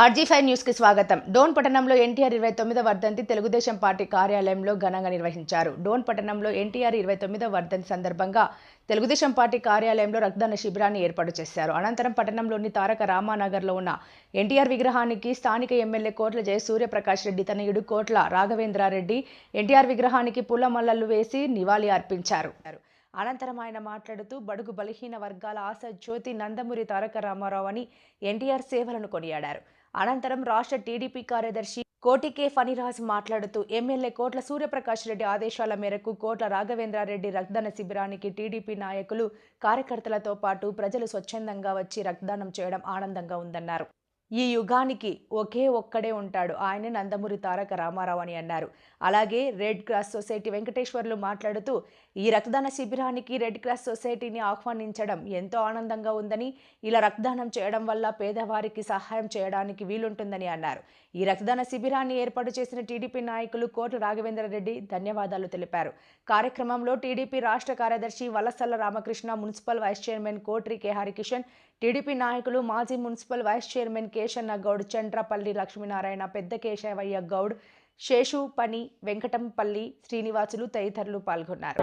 RG five న్యూస్కి స్వాగతం. డోన్ పట్టణంలో ఎన్టీఆర్ ఇరవై తొమ్మిదో వర్ధంతి తెలుగుదేశం పార్టీ కార్యాలయంలో ఘనంగా నిర్వహించారు. డోన్ పట్టణంలో ఎన్టీఆర్ ఇరవై తొమ్మిదో వర్ధంతి సందర్భంగా తెలుగుదేశం పార్టీ కార్యాలయంలో రక్తదాన శిబిరాన్ని ఏర్పాటు చేశారు. అనంతరం పట్టణంలోని తారక రామానగర్లో ఉన్న ఎన్టీఆర్ విగ్రహానికి స్థానిక ఎమ్మెల్యే కోట్ల జయ సూర్యప్రకాష్ రెడ్డి తనయుడు కోట్ల రాఘవేంద్రారెడ్డి ఎన్టీఆర్ విగ్రహానికి పూలమల్లలు వేసి నివాళి అర్పించారు. అనంతరం ఆయన మాట్లాడుతూ బడుగు బలహీన వర్గాల ఆశ జ్యోతి నందమూరి తారక రామారావు అని ఎన్టీఆర్ సేవలను కొనియాడారు. అనంతరం రాష్ట్ర టీడీపీ కార్యదర్శి కోటికే ఫణిరాజ్ మాట్లాడుతూ ఎమ్మెల్యే కోట్ల సూర్యప్రకాష్ రెడ్డి ఆదేశాల మేరకు కోట్ల రాఘవేంద్రారెడ్డి రక్తదాన శిబిరానికి టీడీపీ నాయకులు కార్యకర్తలతో పాటు ప్రజలు స్వచ్ఛందంగా వచ్చి రక్తదానం చేయడం ఆనందంగా ఉందన్నారు. ఈ యుగానికి ఒకే ఒక్కడే ఉంటాడు. ఆయన నందమూరి తారక రామారావు అని అన్నారు. అలాగే రెడ్ క్రాస్ సొసైటీ వెంకటేశ్వర్లు మాట్లాడుతూ ఈ రక్తదాన శిబిరానికి రెడ్ క్రాస్ సొసైటీని ఆహ్వానించడం ఎంతో ఆనందంగా ఉందని ఇలా రక్తదానం చేయడం వల్ల పేదవారికి సహాయం చేయడానికి వీలుంటుందని అన్నారు. ఈ రక్తదాన శిబిరాన్ని ఏర్పాటు చేసిన టీడీపీ నాయకులు కోట్ల రాఘవేంద్రరెడ్డి ధన్యవాదాలు తెలిపారు. కార్యక్రమంలో టీడీపీ రాష్ట్ర కార్యదర్శి Valasala Ramakrishna municipal vice chairman Kotri K. Harikishan TDP నాయకులు మాజీ municipal vice chairman Keshanna Goud Chandrapalli Lakshminarayana పెద్ద కేశవయ్య గౌడ్ శేషు పని వెంకటంపల్లి శ్రీనివాసులు తదితరులు పాల్గొన్నారు.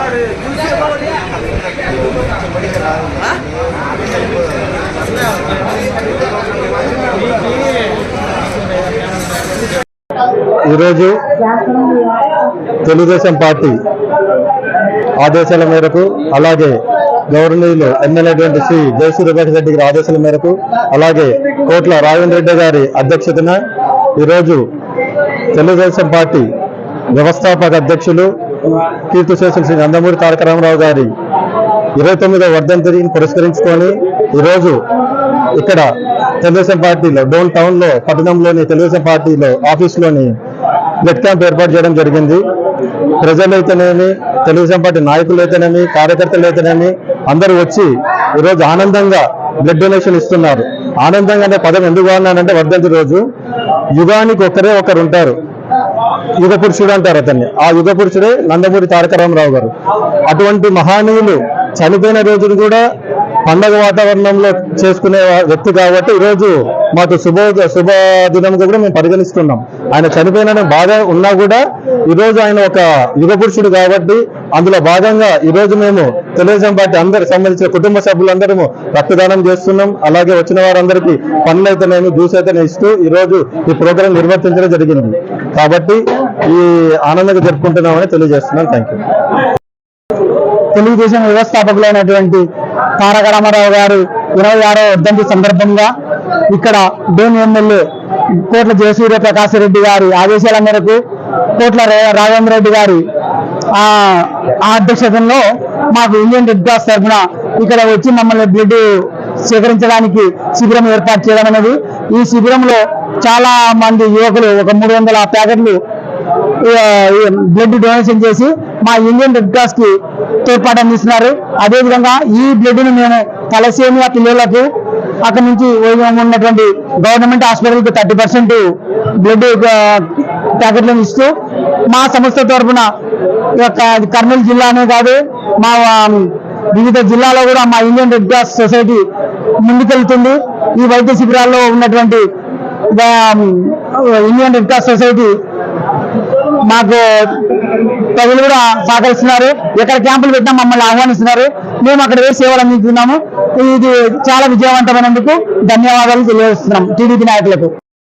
ఈరోజు తెలుగుదేశం పార్టీ ఆదేశాల మేరకు అలాగే గౌరవనీయులు ఎమ్మెల్యేటువంటి శ్రీ జయసూర్యభాష రెడ్డి గారి ఆదేశాల మేరకు అలాగే కోట్ల రాజేంద్ర రెడ్డి గారి అధ్యక్షతన ఈరోజు తెలుగుదేశం పార్టీ వ్యవస్థాపక అధ్యక్షులు కీర్తిశేషులు శ్రీ నందమూరి తారక రామారావు గారి ఇరవై తొమ్మిదవ వర్ధంతిని పురస్కరించుకొని ఈరోజు ఇక్కడ తెలుగుదేశం పార్టీలో డోన్ టౌన్లో పట్టణంలోని తెలుగుదేశం పార్టీలో ఆఫీసులోని బ్లడ్ క్యాంప్ ఏర్పాటు చేయడం జరిగింది. ప్రజలైతేనేమి తెలుగుదేశం పార్టీ నాయకులు అయితేనేమి కార్యకర్తలు అయితేనేమి అందరూ వచ్చి ఈరోజు ఆనందంగా బ్లడ్ డొనేషన్ ఇస్తున్నారు. ఆనందంగా అనే పదం ఎందుకు అన్నానంటే వర్ధంతి రోజు యుగానికి ఒకరే ఒకరు ఉంటారు. యుగ పురుషుడు అంటారు అతన్ని. ఆ యుగ పురుషుడే నందమూరి తారక రామారావు గారు. అటువంటి మహానీయులు చనిపోయిన రోజును కూడా పండగ వాతావరణంలో చేసుకునే వ్యక్తి కాబట్టి ఈరోజు మాకు శుభ శుభ దినంగా కూడా మేము పరిగణిస్తున్నాం. ఆయన చనిపోయిన బాగా ఉన్నా కూడా ఈరోజు ఆయన ఒక యుగ పురుషుడు కాబట్టి అందులో భాగంగా ఈరోజు మేము తెలుగుదేశం పార్టీ అందరికి సంబంధించిన కుటుంబ సభ్యులందరము రక్తదానం చేస్తున్నాం. అలాగే వచ్చిన వారందరికీ పనులు అయితేనేమి జ్యూస్ అయితేనే ఇస్తూ ఈరోజు ఈ ప్రోగ్రాం నిర్వర్తించడం జరిగింది. కాబట్టి ఈ ఆనందంగా జరుపుకుంటున్నామని తెలియజేస్తున్నాం థ్యాంక్ యూ తెలుగుదేశం వ్యవస్థాపకులైనటువంటి తారక రామారావు గారు ఇరవై ఆరో వర్ధంతి సందర్భంగా ఇక్కడ డోన్ ఎమ్మెల్యే కోట్ల జయసూర్య ప్రకాశ్ రెడ్డి గారి ఆదేశాల మేరకు కోట్ల రాఘవేంద్ర రెడ్డి గారి ఆ అధ్యక్షతలో మాకు ఇండియన్ రెడ్ క్రాస్ తరఫున ఇక్కడ వచ్చి మమ్మల్ని బ్లడ్ స్వీకరించడానికి శిబిరం ఏర్పాటు చేయడం అనేది. ఈ శిబిరంలో చాలా మంది యువకులు ఒక మూడు వందల ప్యాకెట్లు బ్లడ్ డొనేషన్ చేసి మా ఇండియన్ రెడ్ క్రాస్కి తోడ్పాటు అందిస్తున్నారు. అదేవిధంగా ఈ బ్లడ్ను మేము తలసేమియా పిల్లలకు అక్కడ నుంచి ఉన్నటువంటి గవర్నమెంట్ హాస్పిటల్కి థర్టీ పర్సెంట్ బ్లడ్ ప్యాకెట్లను ఇస్తూ మా సంస్థ తరఫున ఈ యొక్క కర్నూలు జిల్లానే కాదు మా వివిధ జిల్లాలో కూడా మా ఇండియన్ రెడ్ క్రాస్ సొసైటీ ముందుకెళ్తుంది. ఈ వైద్య శిబిరాల్లో ఉన్నటువంటి ఇండియన్ రెడ్ క్రాస్ సొసైటీ మాకు ప్రజలు కూడా సహకరిస్తున్నారు. ఎక్కడ క్యాంపులు పెట్టినా మమ్మల్ని ఆహ్వానిస్తున్నారు. మేము అక్కడ వేసి సేవలు అందిస్తున్నాము ఇది చాలా విజయవంతమైనందుకు ధన్యవాదాలు తెలియజేస్తున్నాం టీడీపీ నాయకులకు.